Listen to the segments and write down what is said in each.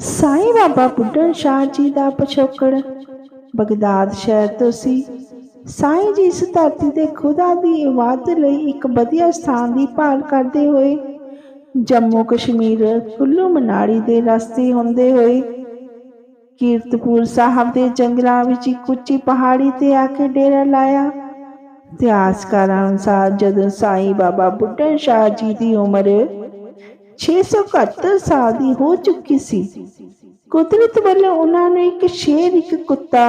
ਸਾਈਂ ਬਾਬਾ ਬੁੱਢਣ ਸ਼ਾਹ ਜੀ ਦਾ ਪਿਛੋਕੜ, ਬਗਦਾਦ ਸ਼ਹਿਰ ਤੋਂ ਸੀ। ਸਾਈਂ ਜੀ ਇਸ ਧਰਤੀ ਤੇ ਖੁਦਾ ਦੀ ਇਬਾਦਤ ਲਈ ਇੱਕ ਵਧੀਆ ਸਥਾਨ ਦੀ ਭਾਲ ਕਰਦੇ ਹੋਏ, ਜੰਮੂ ਕਸ਼ਮੀਰ ਕੁੱਲੂ ਮਨਾਲੀ ਦੇ ਰਸਤੇ ਹੁੰਦੇ ਹੋਏ, ਕੀਰਤਪੁਰ ਸਾਹਿਬ ਦੇ ਜੰਗਲਾਂ ਵਿੱਚ ਇੱਕ ਉੱਚੀ ਪਹਾੜੀ ਤੇ ਆ ਕੇ ਡੇਰਾ ਲਾਇਆ। ਇਤਿਹਾਸਕਾਰਾਂ ਅਨੁਸਾਰ ਜਦੋਂ ਸਾਈਂ ਬਾਬਾ ਬੁੱਢਣ ਸ਼ਾਹ ਜੀ ਦੀ ਉਮਰ 671 ਸਾਲ ਦੀ ਹੋ ਚੁੱਕੀ ਸੀ। ਕੁਦਰਤ ਵੱਲੋਂ ਉਹਨਾਂ ਨੂੰ ਇੱਕ ਸ਼ੇਰ, ਇੱਕ ਕੁੱਤਾ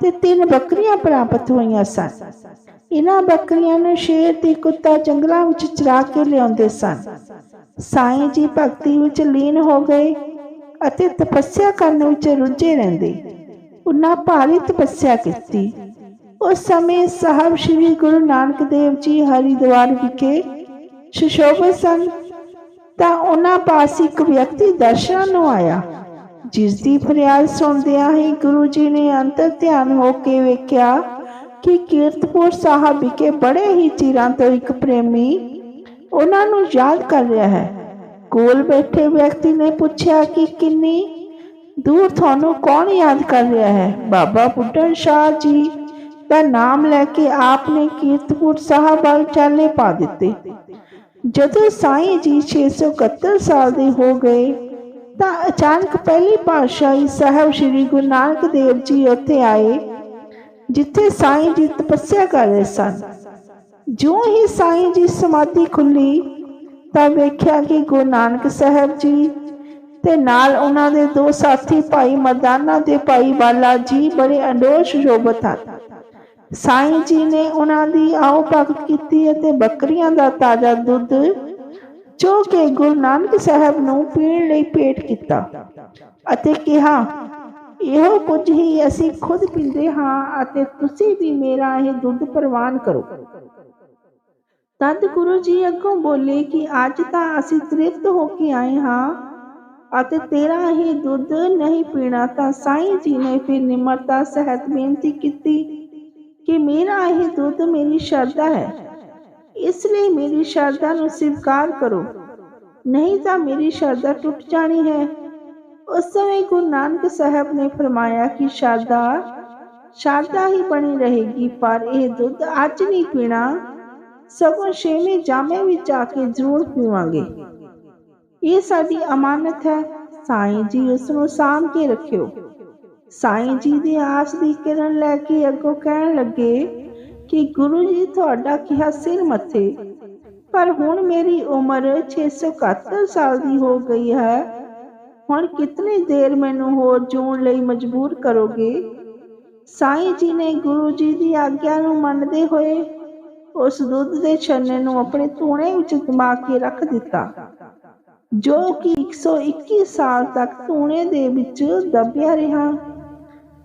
ਤੇ ਤਿੰਨ ਬੱਕਰੀਆਂ ਪ੍ਰਾਪਤ ਹੋਈਆਂ ਸਨ। ਇਹਨਾਂ ਬੱਕਰੀਆਂ ਨੂੰ ਸ਼ੇਰ ਤੇ ਕੁੱਤਾ ਜੰਗਲਾਂ ਵਿੱਚ ਚਰਾ ਕੇ ਲਿਆਉਂਦੇ ਸਨ। ਸਾਈਂ ਜੀ ਭਗਤੀ ਵਿੱਚ ਲੀਨ ਹੋ ਗਏ ਅਤੇ ਤਪੱਸਿਆ ਕਰਨ ਵਿੱਚ ਰੁੱਝੇ ਰਹਿੰਦੇ। ਉਹਨਾਂ ਭਾਰੀ ਤਪੱਸਿਆ ਕੀਤੀ। ਉਸ ਸਮੇਂ ਸਾਹਿਬ ਸ੍ਰੀ ਗੁਰੂ ਨਾਨਕ ਦੇਵ ਜੀ ਹਰਿਦੁਆਰ ਵਿਖੇ ਸੁਸ਼ੋਭਿਤ ਸਨ। ਤਾਂ ਉਹਨਾਂ ਪਾਸ ਇੱਕ ਵਿਅਕਤੀ ਦਰਸ਼ਨ ਨੂੰ ਆਇਆ। ਜਿਸ ਦੀ ਫਰਿਆਦ ਸੁਣਦਿਆਂ ਹੀ ਗੁਰੂ ਜੀ ਨੇ ਅੰਤਰ ਧਿਆਨ ਹੋ ਕੇ ਵੇਖਿਆ ਕਿ ਕੀਰਤਪੁਰ ਸਾਹਿਬ ਵਿਖੇ ਬੜੇ ਹੀ ਚਿਰਾਂ ਤੋਂ ਇੱਕ ਪ੍ਰੇਮੀ ਉਹਨਾਂ ਨੂੰ ਯਾਦ ਕਰ ਰਿਹਾ ਹੈ। ਕੋਲ ਬੈਠੇ ਵਿਅਕਤੀ ਨੇ ਪੁੱਛਿਆ ਕਿ ਕਿੰਨੀ ਦੂਰ ਤੁਹਾਨੂੰ ਕੌਣ ਯਾਦ ਕਰ ਰਿਹਾ ਹੈ? ਬਾਬਾ ਬੁੱਢਨ ਸ਼ਾਹ ਜੀ ਦਾ ਨਾਮ ਲੈ ਕੇ ਆਪ ਨੇ ਕੀਰਤਪੁਰ ਸਾਹਿਬ ਵੱਲ ਚਾਲੇ ਪਾ ਦਿੱਤੇ। ਜਦੋਂ ਸਾਈਂ ਜੀ 671 ਸਾਲ ਦੇ ਹੋ ਗਏ, ਤਾਂ ਅਚਾਨਕ ਪਹਿਲੀ ਪਾਤਸ਼ਾਹੀ ਸਾਹਿਬ ਸ੍ਰੀ ਗੁਰੂ ਨਾਨਕ ਦੇਵ ਜੀ ਉੱਥੇ ਆਏ, ਜਿੱਥੇ ਸਾਈਂ ਜੀ ਤਪੱਸਿਆ ਕਰ ਰਹੇ ਸਨ। ਜਿਉਂ ਹੀ ਸਾਈਂ ਜੀ ਸਮਾਧੀ ਖੁੱਲੀ, ਤਾਂ ਵੇਖਿਆ ਕਿ ਗੁਰੂ ਨਾਨਕ ਸਾਹਿਬ ਜੀ ਤੇ ਨਾਲ ਉਹਨਾਂ ਦੇ ਦੋ ਸਾਥੀ ਭਾਈ ਮਰਦਾਨਾ ਤੇ ਭਾਈ ਬਾਲਾ ਜੀ ਬੜੇ ਅਡੋਲ ਸ਼ੋਭਤ ਹਨ। ਸਾਈਂ ਜੀ ਨੇ ਉਹਨਾਂ ਦੀ ਆਓ ਭਗਤ ਕੀਤੀ ਅਤੇ ਬੱਕਰੀਆਂ ਦਾ ਤਾਜ਼ਾ ਦੁੱਧ ਜੋ ਕਿ ਗੁਰੂ ਨਾਨਕ ਸਾਹਿਬ ਨੂੰ ਪੀਣ ਲਈ ਭੇਟ ਕੀਤਾ ਅਤੇ ਕਿਹਾ, ਇਹੋ ਕੁਝ ਹੀ ਅਸੀਂ ਖੁਦ ਪੀਂਦੇ ਹਾਂ ਅਤੇ ਤੁਸੀਂ ਵੀ ਮੇਰਾ ਇਹ ਦੁੱਧ ਪ੍ਰਵਾਨ ਕਰੋ। ਤਦ ਗੁਰੂ ਜੀ ਅੱਗੋਂ ਬੋਲੇ ਕਿ ਅੱਜ ਤਾਂ ਅਸੀਂ ਤ੍ਰਿਪਤ ਹੋ ਕੇ ਆਏ ਹਾਂ ਅਤੇ ਤੇਰਾ ਇਹ ਦੁੱਧ ਨਹੀਂ ਪੀਣਾ ਤਾਂ ਸਾਈਂ ਜੀ ਨੇ ਫਿਰ ਨਿਮਰਤਾ ਸਹਿਤ ਬੇਨਤੀ ਕੀਤੀ ਕਿ ਮੇਰਾ ਇਹ ਦੁੱਧ ਮੇਰੀ ਸ਼ਰਧਾ ਹੈ ਇਸ ਲਈ ਮੇਰੀ ਸ਼ਰਧਾ ਨੂੰ ਸਵੀਕਾਰ ਕਰੋ ਨਹੀਂ ਤਾਂ ਮੇਰੀ ਸ਼ਰਧਾ ਟੁੱਟ ਜਾਣੀ ਹੈ ਉਸ ਸਮੇਂ ਗੁਰੂ ਨਾਨਕ ਸਾਹਿਬ ਨੇ ਫਰਮਾਇਆ ਕਿ ਸ਼ਰਧਾ ਸ਼ਰਧਾ ਹੀ ਬਣੀ ਰਹੇਗੀ ਪਰ ਇਹ ਦੁੱਧ ਅੱਜ ਨਹੀਂ ਪੀਣਾ ਸਗੋਂ ਛੇਵੇਂ ਜਾਮੇ ਵਿੱਚ ਆ ਕੇ ਜ਼ਰੂਰ ਪੀਵਾਂਗੇ ਇਹ ਸਾਡੀ ਅਮਾਨਤ ਹੈ ਸਾਈਂ ਜੀ ਉਸ ਨੂੰ ਸਾਂਭ ਕੇ ਰੱਖਿਓ ਸਾਈਂ ਜੀ ਦੀ ਆਸ ਦੀ ਕਿਰਨ ਲੈ ਕੇ ਅੱਗੋਂ ਕਹਿਣ ਲੱਗੇ ਕਿ ਗੁਰੂ ਜੀ ਤੁਹਾਡਾ ਕਿਹਾ ਸਿਰ ਮੱਥੇ। ਪਰ ਹੁਣ ਮੇਰੀ ਉਮਰ 671 ਸਾਲ ਦੀ ਹੋ ਗਈ ਹੈ। ਹੁਣ ਕਿਤਨੀ ਦੇਰ ਮੈਨੂੰ ਹੋਰ ਜੂਣ ਲਈ ਮਜਬੂਰ ਕਰੋਗੇ? ਸਾਈਂ ਜੀ ਨੇ ਗੁਰੂ ਜੀ ਦੀ ਆਗਿਆ ਨੂੰ ਮੰਨਦੇ ਹੋਏ ਉਸ ਦੁੱਧ ਦੇ ਛੰਨੇ ਨੂੰ ਆਪਣੇ ਧੂਣੇ ਵਿੱਚ ਦਮਾ ਕੇ ਰੱਖ ਦਿੱਤਾ, ਜੋ ਕਿ 121 ਸਾਲ ਤੱਕ ਧੂਣੇ ਦੇ ਵਿੱਚ ਦਬਿਆ ਰਿਹਾ।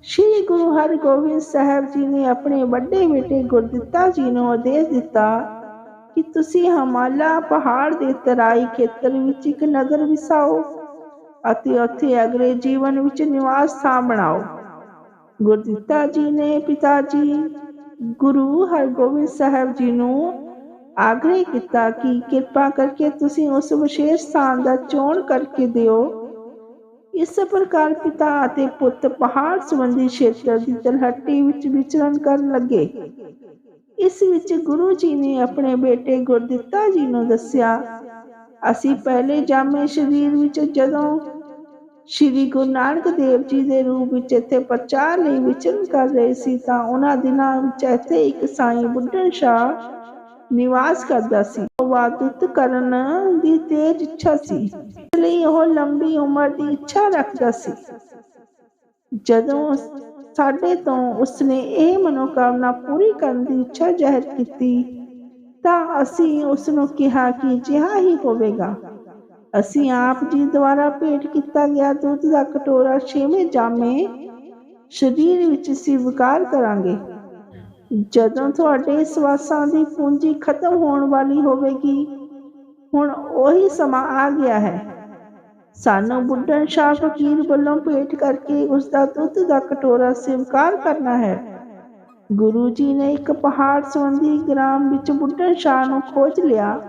ਸ਼੍ਰੀ ਗੁਰੂ ਹਰਗੋਬਿੰਦ ਸਾਹਿਬ ਜੀ ਨੇ ਆਪਣੇ ਵੱਡੇ ਬੇਟੇ ਗੁਰਦਿੱਤਾ ਜੀ ਨੂੰ ਆਦੇਸ਼ ਦਿੱਤਾ ਕਿ ਤੁਸੀਂ ਹਮਾਲਾ ਪਹਾੜ ਦੇ ਤਰਾਈ ਖੇਤਰ ਵਿੱਚ ਇੱਕ ਨਗਰ ਵਸਾਓ ਅਤੇ ਉੱਥੇ ਅਗਲੇ ਜੀਵਨ ਵਿੱਚ ਨਿਵਾਸ ਥਾਂ ਬਣਾਓ। ਗੁਰਦਿੱਤਾ ਜੀ ਨੇ ਪਿਤਾ ਜੀ, ਗੁਰੂ ਹਰਗੋਬਿੰਦ ਸਾਹਿਬ ਜੀ ਨੂੰ ਆਗਰੇ ਕੀਤਾ ਕਿ ਕਿਰਪਾ ਕਰਕੇ ਤੁਸੀਂ ਉਸ ਵਿਸ਼ੇਸ਼ ਸਥਾਨ ਦਾ ਚੋਣ ਕਰਕੇ ਦਿਓ ਇਸ ਪ੍ਰਕਾਰ ਪਿਤਾ ਅਤੇ ਪੁੱਤ ਪਹਾੜ ਸੰਬੰਧੀ ਖੇਤਰ ਦੀ ਤਲਹੱਟੀ ਵਿੱਚ ਵਿਚਰਨ ਕਰਨ ਲੱਗੇ। ਇਸ ਵਿੱਚ ਗੁਰੂ ਜੀ ਨੇ ਆਪਣੇ ਬੇਟੇ ਗੁਰਦਿੱਤਾ ਜੀ ਨੂੰ ਦੱਸਿਆ, ਅਸੀਂ ਪਹਿਲੇ ਜਾਮੇ ਸਰੀਰ ਵਿੱਚ ਜਦੋਂ ਸ਼੍ਰੀ ਗੁਰੂ ਨਾਨਕ ਦੇਵ ਜੀ ਦੇ ਰੂਪ ਵਿੱਚ ਇੱਥੇ ਪ੍ਰਚਾਰ ਲਈ ਵਿਚਰਨ ਕਰ ਰਹੇ ਸੀ ਤਾਂ ਉਹਨਾਂ ਦਿਨਾਂ ਵਿੱਚ ਇੱਥੇ ਇੱਕ ਸਾਈਂ ਬੁੱਢਣ ਸ਼ਾਹ ਨਿਵਾਸ ਕਰਦਾ ਸੀ। ਉਹ ਕਰਨ ਦੀ ਤੇਜ ਇੱਛਾ ਸੀ। ਇਸ ਲਈ ਉਹ ਲੰਬੀ ਉਮਰ ਦੀ ਇੱਛਾ ਰੱਖਦਾ ਸੀ। ਜਦੋਂ ਸਾਡੇ ਤੋਂ ਉਸਨੇ ਇਹ ਮਨੋਕਾਮਨਾ ਪੂਰੀ ਕਰਨ ਦੀ ਇੱਛਾ ਜ਼ਾਹਿਰ ਕੀਤੀ, ਤਾਂ ਅਸੀਂ ਉਸ ਨੂੰ ਕਿਹਾ ਕਿ ਜਿਹਾ ਹੀ ਹੋਵੇਗਾ। ਅਸੀਂ ਆਪ ਜੀ ਦੁਆਰਾ ਭੇਟ ਕੀਤਾ ਗਿਆ ਦੁੱਧ ਦਾ ਕਟੋਰਾ ਛੇਵੇਂ ਜਾਮੇ ਸਰੀਰ ਵਿੱਚ ਸਵੀਕਾਰ ਕਰਾਂਗੇ। ਜਦੋਂ ਤੁਹਾਡੇ ਸਵਾਸਾਂ ਦੀ ਪੂੰਜੀ ਖਤਮ ਹੋਣ ਵਾਲੀ ਹੋਵੇਗੀ, ਹੁਣ ਉਹੀ ਸਮਾਂ ਆ ਗਿਆ ਹੈ। ਸਾਨੂੰ ਬੁੱਢਣ ਸ਼ਾਹ ਫਕੀਰ ਵੱਲੋਂ ਭੇਟ ਕਰਕੇ ਉਸ ਦਾ ਦੁੱਧ ਦਾ ਕਟੋਰਾ ਸਵੀਕਾਰ ਕਰਨਾ ਹੈ। ਗੁਰੂ ਜੀ ਨੇ ਇੱਕ ਪਹਾੜ ਸੰਬੰਧੀ ਗ੍ਰਾਮ ਵਿੱਚ ਬੁੱਢਣ ਸ਼ਾਹ ਨੂੰ ਖੋਜ ਲਿਆ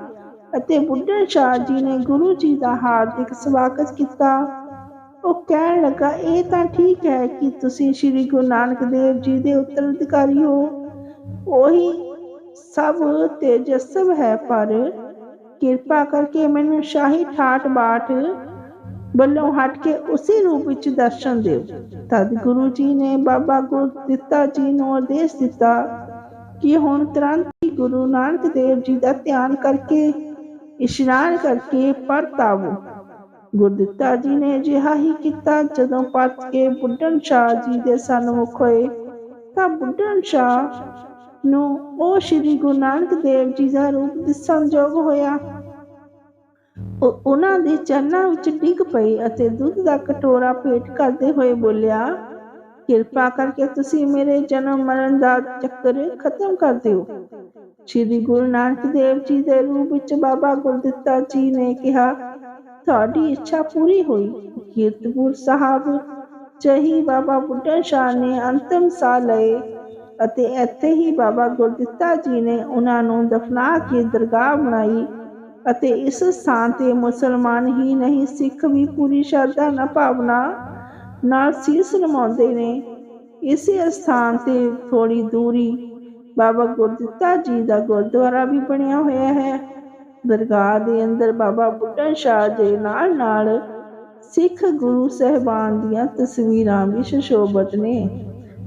ਅਤੇ ਬੁੱਢਣ ਸ਼ਾਹ ਜੀ ਨੇ ਗੁਰੂ ਜੀ ਦਾ ਹਾਰਦਿਕ ਸਵਾਗਤ ਕੀਤਾ। ਉਹ ਕਹਿਣ ਲੱਗਾ, ਇਹ ਤਾਂ ਠੀਕ ਹੈ ਕਿ ਤੁਸੀਂ ਸ੍ਰੀ ਗੁਰੂ ਨਾਨਕ ਦੇਵ ਜੀ ਦੇ ਉੱਤਰਾਧਿਕਾਰੀ ਹੋ। ਉਹੀ ਸਭ ਤੇਜਸਵ ਹੈ ਪਰ ਕਿਰਪਾ ਕਰਕੇ ਮੈਨੂੰ ਸ਼ਾਹੀ ਠਾਠ ਬਾਠ ਵੱਲੋਂ ਹਟ ਕੇ ਉਸੇ ਰੂਪ ਵਿੱਚ ਦਰਸ਼ਨ ਦਿਓ। ਤਦ ਗੁਰੂ ਜੀ ਨੇ ਬਾਬਾ ਗੁਰਦਿੱਤਾ ਜੀ ਨੂੰ ਆਦੇਸ਼ ਦਿੱਤਾ ਕਿ ਹੁਣ ਤੁਰੰਤ ਹੀ ਗੁਰੂ ਨਾਨਕ ਦੇਵ ਜੀ ਦਾ ਧਿਆਨ ਕਰਕੇ, ਇਸ਼ਨਾਨ ਕਰਕੇ ਪਰਤ ਆਵੋ। ਗੁਰਦਿੱਤਾ ਜੀ ਨੇ ਅਜਿਹਾ ਹੀ ਕੀਤਾ ਜਦੋਂ ਪਰਤ ਕੇ ਬੁੱਢਣ ਸ਼ਾਹ ਜੀ ਦੇ ਸਨਮੁਖ ਹੋਏ ਤਾਂ ਬੁੱਢਣ ਸ਼ਾਹ ਨੂੰ ਉਹ ਸ੍ਰੀ ਗੁਰੂ ਨਾਨਕ ਦੇਵ ਜੀ ਦਾ ਰੂਪ ਦਿਸਣਯੋਗ ਹੋਇਆ। ਉਹਨਾਂ ਦੇ ਚਰਨਾਂ ਵਿੱਚ ਡਿੱਗ ਪਈ ਅਤੇ ਦੁੱਧ ਦਾ ਕਟੋਰਾ ਭੇਟ ਕਰਦੇ ਹੋਏ ਬੋਲਿਆ, ਕਿਰਪਾ ਕਰਕੇ ਤੁਸੀਂ ਮੇਰੇ ਜਨਮ ਮਰਨ ਦਾ ਚੱਕਰ ਖਤਮ ਕਰ ਦਿਓ। ਸ੍ਰੀ ਗੁਰੂ ਨਾਨਕ ਦੇਵ ਜੀ ਦੇ ਰੂਪ ਵਿੱਚ ਬਾਬਾ ਗੁਰਦਿੱਤਾ ਜੀ ਨੇ ਕਿਹਾ, ਤੁਹਾਡੀ ਇੱਛਾ ਪੂਰੀ ਹੋਈ। ਕੀਰਤਪੁਰ ਸਾਹਿਬ ਚਹੀ ਬਾਬਾ ਬੁੱਢਾ ਸ਼ਾਹ ਨੇ ਅੰਤਮ ਸਾਹ ਲਏ। ਅਤੇ ਇੱਥੇ ਹੀ ਬਾਬਾ ਗੁਰਦਿੱਤਾ ਜੀ ਨੇ ਉਹਨਾਂ ਨੂੰ ਦਫਨਾ ਕੇ ਦਰਗਾਹ ਬਣਾਈ ਅਤੇ ਇਸ ਸਥਾਨ ਤੇ ਮੁਸਲਮਾਨ ਹੀ ਨਹੀਂ, ਸਿੱਖ ਵੀ ਪੂਰੀ ਸ਼ਰਧਾ ਨਾਲ ਭਾਵਨਾ ਨਾਲ ਸੀਸ ਨਮਾਉਂਦੇ ਨੇ। ਇਸੇ ਸਥਾਨ ਤੇ ਥੋੜੀ ਦੂਰੀ ਬਾਬਾ ਗੁਰਦਿੱਤਾ ਜੀ ਦਾ ਗੁਰਦੁਆਰਾ ਵੀ ਬਣਿਆ ਹੋਇਆ ਹੈ। ਦਰਗਾਹ ਦੇ ਅੰਦਰ ਬਾਬਾ ਬੁੱਢਾ ਸ਼ਾਹ ਦੇ ਨਾਲ ਨਾਲ ਸਿੱਖ ਗੁਰੂ ਸਹਿਬਾਨ ਦੀਆਂ ਤਸਵੀਰਾਂ ਵੀ ਸੁਸ਼ੋਭਿਤ ਨੇ।